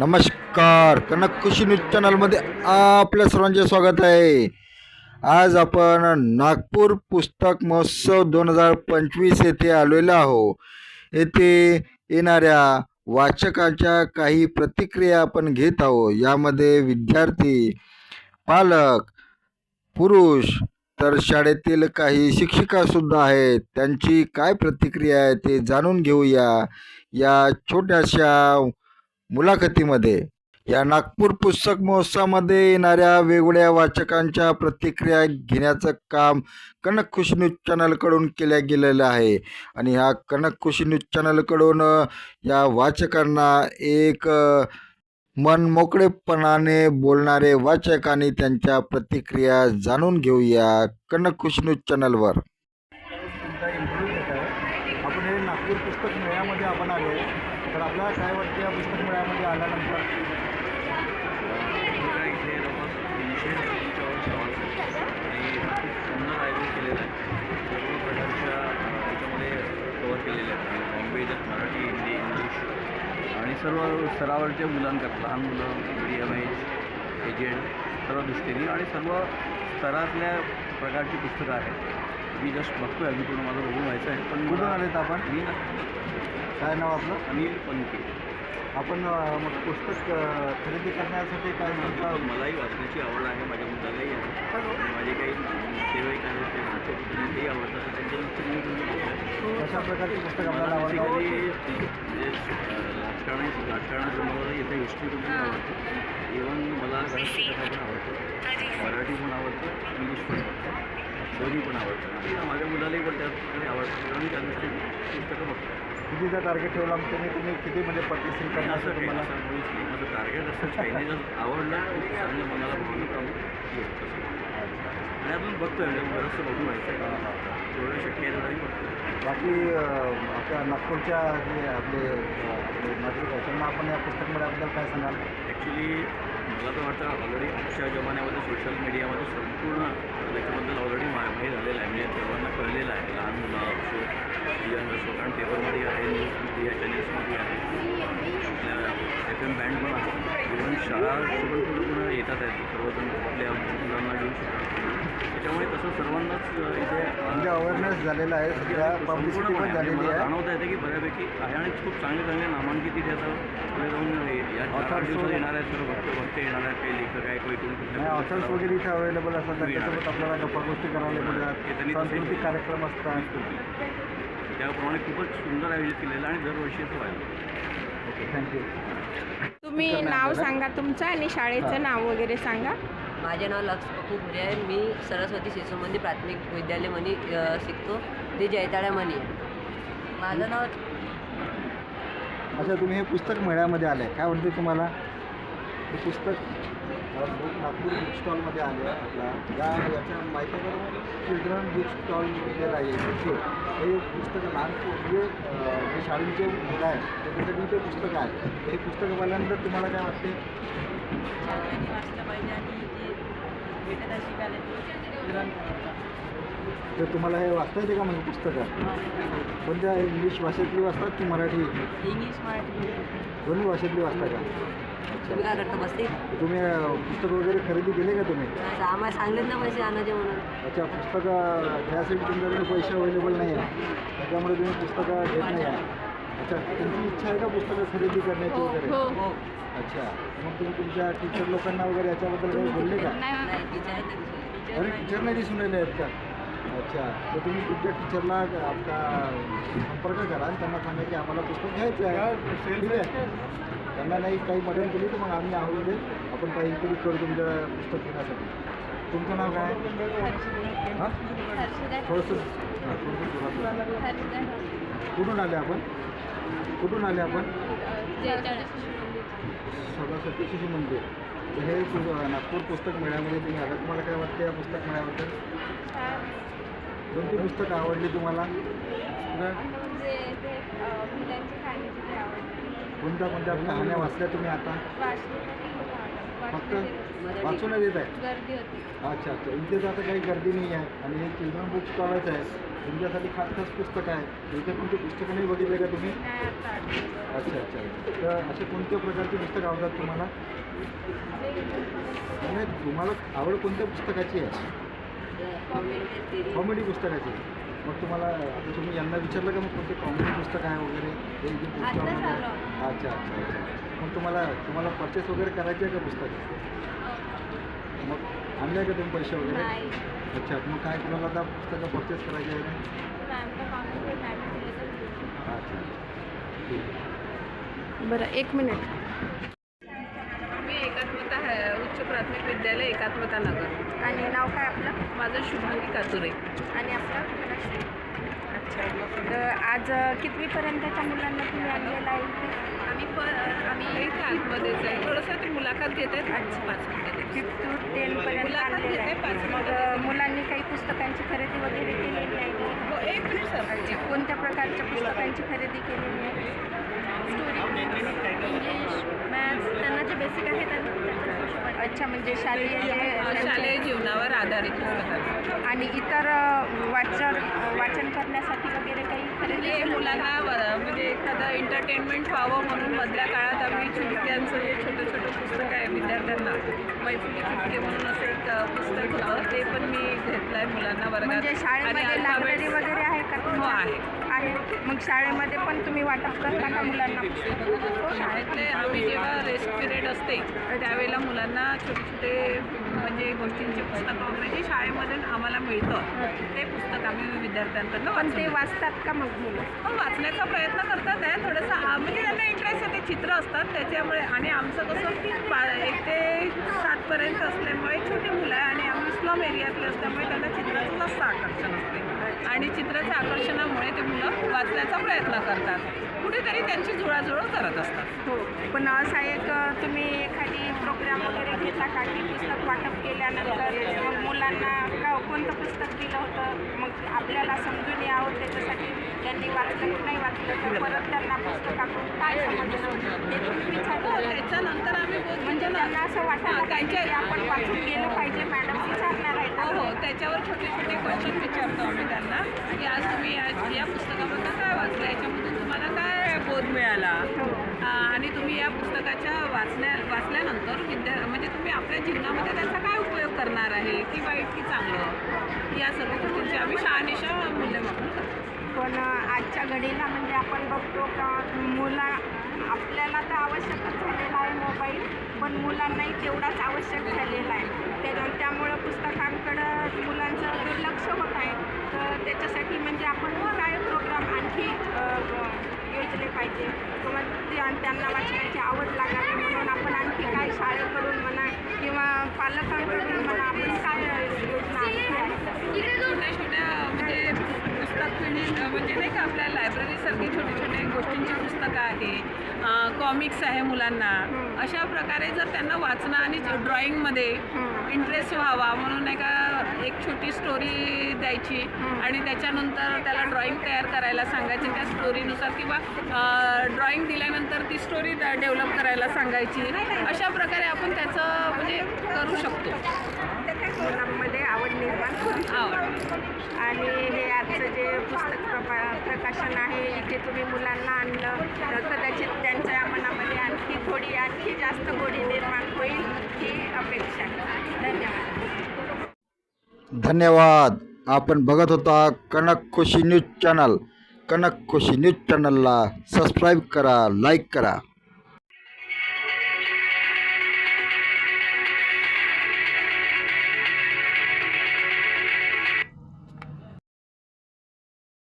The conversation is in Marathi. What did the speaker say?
नमस्कार. कनक कृषी न्यूज चॅनलमध्ये आपल्या सर्वांचे स्वागत आहे. आज आपण नागपूर पुस्तक महोत्सव दोन हजार पंचवीस येथे आलेलो आहो येथे येणाऱ्या वाचकाच्या काही प्रतिक्रिया आपण घेत आहोत. यामध्ये विद्यार्थी पालक पुरुष तर शाळेतील काही शिक्षिकासुद्धा आहेत. त्यांची काय प्रतिक्रिया आहे ते जाणून घेऊया. या छोट्याशा मुलाखतीमध्ये या नागपूर पुस्तक महोत्सवामध्ये येणाऱ्या वेगवेगळ्या वाचकांच्या प्रतिक्रिया घेण्याचं काम कनक खुशी न्यूज चॅनलकडून केल्या गेलेलं आहे. आणि ह्या कनक खुशी न्यूज चॅनलकडून या वाचकांना एक मन मोकळेपणाने बोलणारे वाचक आणि त्यांच्या प्रतिक्रिया जाणून घेऊया कनक खुशी न्यूज चॅनलवर. आपण हे नागपूर पुस्तक मेळ्यामध्ये आपण आलो तर आपल्याला काय वाटतं या पुस्तक मेळ्यामध्ये आल्यानंतर? केलेलं आहे. आहेत. लँग्वेज मराठी हिंदी इंग्लिश आणि सर्व स्तरावरच्या मुलांकरता लहान मुलं मीडियम एज एजेड सर्व दृष्टीने आणि सर्व स्तरातल्या प्रकारची पुस्तकं आहेत. मी जस्ट बघतोय अजून पूर्ण माझं बघून व्हायचं आहे पण कुठून आलेत आपण? मी काय नाव आपलं? अनिल पनके आपण मग पुस्तक खरेदी करण्यासाठी काय म्हणता? मलाही वाचण्याची आवड आहे माझ्या मुलालाही आहे. माझे काही नातेवाईक आहेत ते त्यांनाही आवडतात. त्यांच्या. कशा प्रकारची पुस्तक आपल्याला आवडतात? बेसिकली म्हणजे राजकारण राजकारणासमोर येतं हिस्ट्री पण आवडतं. इवन मला गणित पण आवडतं मराठी पण आवडतं इंग्लिश पण आवडतं. दोन्ही पण आवडतं. आणि माझ्या मुलालाही पण त्याच आवडतं आणि त्या पुस्तकं बघतो कितीचा टार्गेट ठेवला मग तुम्ही तुम्ही किती म्हणजे पार्टिसिपेट करणार असं तुम्हाला? माझं टार्गेट असं जर आवडलं चांगलं मनाला भावलं. आणि अजून बघतोय म्हणजे बरंचसं बघून व्हायचं जेवढं शक्य आहे तेवढंही बघतोय बाकी आपल्या नागपूरच्या जे आपले नागरिक आहेत त्यांना आपण या पुस्तक मेळ्याबद्दल काय सांगाल? ॲक्च्युली मला तर वाटतं ऑलरेडी आजच्या जमान्यामध्ये सोशल मीडियामध्ये संपूर्ण त्याच्याबद्दल ऑलरेडी माहिती झालेलं आहे. म्हणजे सर्वांना कळलेलं आहे. लहान मुलं असो यंग असो कारण पेपरमध्ये आहे न्यूज आहे चॅनल्समध्ये आहे. आपल्या एफ एम बँड पण आहे इव्हन शाळा पण कुठं कुठं येतात आहेत. सर्वजण आपल्या मुलांना घेऊन शिकतात. त्याच्यामुळे तसं सर्वांनाच इथे म्हणजे अवेअरनेस झालेला आहे सध्या पब्लिसिटी पण संपूर्णपणे झालेली आहे. जाणवता येते की बऱ्यापैकी आहे आणि खूप चांगले चांगले नामांकित इथे आता पुढे जाऊन या चार आठ दिवसात येणार आहेत सर्व भक्त भक्त येणार आहेत काही लेखक आहे काही कुठल्या ऑथर्स वगैरे इथे अवेलेबल असतात त्याच्यासोबत आपल्याला गप्पा गोष्टी करायला मिळतात. सांस्कृतिक कार्यक्रम असतात. त्याप्रमाणे खूपच सुंदर आयोजित केलेलं आहे आणि दरवर्षी असं व्हायला ओके थँक्यू तुम्ही नाव सांगा तुमचं आणि शाळेचं नाव वगैरे सांगा. माझे नाव लक्ष पप्पू भुरे आहे मी सरस्वती शिशु मंदिर प्राथमिक विद्यालयमध्ये अ, शिकतो. ते जैताळ्यामध्ये आहे माझं नाव अच्छा तुम्ही हे पुस्तक मेळ्यामध्ये आले काय वाटते तुम्हाला? हे पुस्तक नागपूर बुक स्टॉलमध्ये आले आपला. या याच्या माहितीबरोबर चिल्ड्रन बुक स्टॉल जे आहे. हे पुस्तकं लहान पो- म्हणजे अ, जे शाळेचे मुलं आहेत त्याच्यासाठी ते पुस्तक आहे. हे पुस्तक पाहिल्यानंतर तुम्हाला काय वाटते तर तुम्हाला हे वाचता येते का म्हणजे पुस्तकं? कोणत्या इंग्लिश भाषेतली वाचतात की मराठी? इंग्लिश मराठी. दोन्ही भाषेतली वाचता का? तुम्ही काय करता बसते? तुम्ही पुस्तक वगैरे खरेदी केले का तुम्ही? आम्हाला सांगितलं ना पैसे आणायचे म्हणून. अच्छा पुस्तकं घ्यायसाठी तुमच्याकडे पैसे अवेलेबल नाही आहे त्याच्यामुळे तुम्ही पुस्तकं घेत नाही. आहे अच्छा तुमची इच्छा आहे का पुस्तकं खरेदी करण्याची वगैरे? हो. अच्छा. मग तुम्ही तुमच्या टीचर लोकांना वगैरे याच्याबद्दल काही बोलले का? नाही अरे टीचर नाही दिसून राहिले आहेत का? अच्छा. तर तुम्ही तुमच्या टीचरला आपला संपर्क करा आणि त्यांना सांगा की आम्हाला पुस्तक घ्यायचं आहे. ठीक आहे. त्यांना नाही काही मदत केली तर मग आम्ही आहोत आपण काहीतरी करू तुमच्या पुस्तक घेण्यासाठी. तुमचं नाव काय? हां? थोडंसं हां. कुठून आले आपण? कुठून आले आपण? सरस्वती शिशु मंदिर. हे नागपूर पुस्तक मेळ्यामध्ये तुम्ही आला तुम्हाला काय वाटतं या पुस्तक मेळ्याबद्दल? कोणती पुस्तकं आवडली तुम्हाला? कुठं? कोणत्या कोणत्या कहाण्या वाचल्या तुम्ही आता? फक्त वाचूनच येत आहे? अच्छा अच्छा. इथे तर आता काही गर्दी नाही आहे. आणि हे चिल्ड्रन बुक स्टॉलच आहे. तुमच्यासाठी खास खास पुस्तक आहे इथे कोणती पुस्तकं नाही बघितले का तुम्ही? अच्छा अच्छा तर असे कोणत्या प्रकारची पुस्तकं आवडतात तुम्हाला? नाही तुम्हाला आवड कोणत्या पुस्तकाची आहे? कॉमेडी पुस्तकाची. मग तुम्हाला आता तुम्ही यांना विचारलं का मग कोणते कॉमेडी पुस्तक आहे वगैरे? हे जे पुस्तक. अच्छा अच्छा अच्छा. मग तुम्हाला तुम्हाला परचेस वगैरे करायची आहे का पुस्तक? आणले आहे का तुम्ही पैसे वगैरे? नाही. अच्छा मग काय तुम्हाला आता पुस्तकं परचेस करायची आहे का? अच्छा. ठीक आहे. बरं एक मिनिट. प्राथमिक विद्यालय एकात्मता नगर. आणि नाव काय आपलं? माझं शुभांगी कातुरे. आणि आपलं? अच्छा. तर आज कितवीपर्यंतच्या मुलांना तुम्ही आणलेलं आहे इथे? आम्ही प आम्ही इथे आतमध्येच आहे. थोडंसं ते मुलाखत घेत आहेत. अच्छा. पाच मिनिटं फिफ्थ टू टेनपर्यंत मुलाखत आणलेलं घेते, आहे पाच मग मिनिटं. मुलांनी काही पुस्तकांची खरेदी वगैरे केलेली आहे का? हो एक मिनिट सर. कोणत्या प्रकारच्या पुस्तकांची खरेदी केलेली आहे इंग्लिश मॅथ्स त्यांना जे बेसिक आहे त्यांना अच्छा म्हणजे शालेय शालेय जीवनावर आधारित आणि इतर वाचन वाचन करण्यासाठी वगैरे काही म्हणजे? मुलांना म्हणजे एखादं एंटरटेनमेंट व्हावं म्हणून मधल्या काळात आम्ही चुटक्यांचं जे छोटं छोटं पुस्तक आहे विद्यार्थ्यांना मैफिली चुटके म्हणून असं एक पुस्तक होतं. ते पण मी घेतलं आहे मुलांना वर्गात. म्हणजे शाळेमध्ये लायब्ररी वगैरे आहे का हो? आहे. आहे. मग शाळेमध्ये पण तुम्ही वाटप करता का मुलांना? शाळेतले आम्ही जेव्हा रेस्ट पिरियड असते त्यावेळेला मुलांना छोटे छोटे म्हणजे गोष्टींची पुस्तकं वगैरे जे शाळेमध्ये आम्हाला मिळतं ते पुस्तक आम्ही विद्यार्थ्यांकडनं पण ते वाचतात का मग मुलं? हो वाचण्याचा प्रयत्न करतात आहे थोडंसं म्हणजे त्यांना इंटरेस्ट आहे ते चित्र असतात त्याच्यामुळे आणि आमचं कसं पा एक पर्यंत असल्यामुळे छोटी मुलं आहे आणि आम्ही स्लम एरियातले असल्यामुळे त्यांना चित्राचं जास्त आकर्षण असते. आणि चित्राच्या आकर्षणामुळे ते मुलं वाचण्याचा प्रयत्न करतात. कुठेतरी त्यांची जुळाजुळ करत असतात. हो पण असा एक तुम्ही एखादी प्रोग्राम वगैरे घेता का? की पुस्तक वाटप केल्यानंतर मुलांना का कोणतं पुस्तक दिलं होतं? मग आपल्याला समजून यावं त्याच्यासाठी. त्यांनी वाचलं की नाही वाचलं तर परत त्यांना पुस्तकातून काय समजलं? हे तुम्ही हो, विचारलं त्याच्यानंतर आम्ही म्हणजे त्यांना असं हा, पाहिजे त्यांच्या- आपण वाचून गेलं पाहिजे मॅडम विचारणार आहेत. हो हो त्याच्यावर छोटे छोटे क्वेश्चन विचारतो आम्ही त्यांना. की आज तुम्ही या या पुस्तकाबद्दल काय वाचलं? याच्यामधून तुम्हाला काय बोध मिळाला? आ, आणि तुम्ही या पुस्तकाच्या वाचण्या वाचल्यानंतर विद्या म्हणजे तुम्ही आपल्या जीवनामध्ये त्याचा करणार आहे की वाईट की चांगलं? या सर्व गोष्टींची आम्ही शहानिशा मूल्यमापन करतो पण आजच्या घडीला म्हणजे आपण बघतो का मुला आपल्याला तर आवश्यकच झालेला आहे मोबाईल पण मुलांनाही तेवढाच आवश्यक झालेला आहे. त्या त्यामुळं पुस्तकांकडं मुलांचं दुर्लक्ष होत आहे. तर त्याच्यासाठी म्हणजे आपण काय प्रोग्राम आणखी योजले पाहिजे? आणि त्यांना वाचण्याची आवड लागावी म्हणून आपण आणखी काय शाळेकडून म्हणा किंवा पालकांकडून म्हणा आपण काय योजना आणखी आहे? छोट्या छोट्या म्हणजे पुस्तक म्हणजे नाही का आपल्या लायब्ररीसारखी छोटे छोटे गोष्टींची पुस्तकं आहे कॉमिक्स आहे मुलांना. अशा प्रकारे जर त्यांना वाचणं आणि ड्रॉइंगमध्ये इंटरेस्ट व्हावा म्हणून नाही का एक छोटी स्टोरी द्यायची आणि त्याच्यानंतर त्याला ड्रॉइंग तयार करायला सांगायची त्या स्टोरीनुसार किंवा ड्रॉइंग दिल्यानंतर ती स्टोरी डेव्हलप करायला सांगायची. अशा प्रकारे आपण त्याचं म्हणजे करू शकतो मुलांमध्ये आवड निर्माण करू शकतो. आवड आणि हे आजचं जे पुस्तक प्रपा प्रकाशन आहे इथे तुम्ही मुलांना आणलं तर कदाचित त्यांच्या मनामध्ये आणखी थोडी आणखी जास्त गोडी निर्माण होईल ही अपेक्षा धन्यवाद. धन्यवाद. आपण बघत होता Kanak Khushi news channel. Kanak Khushi news चॅनलला सबस्क्राईब करा लाईक करा.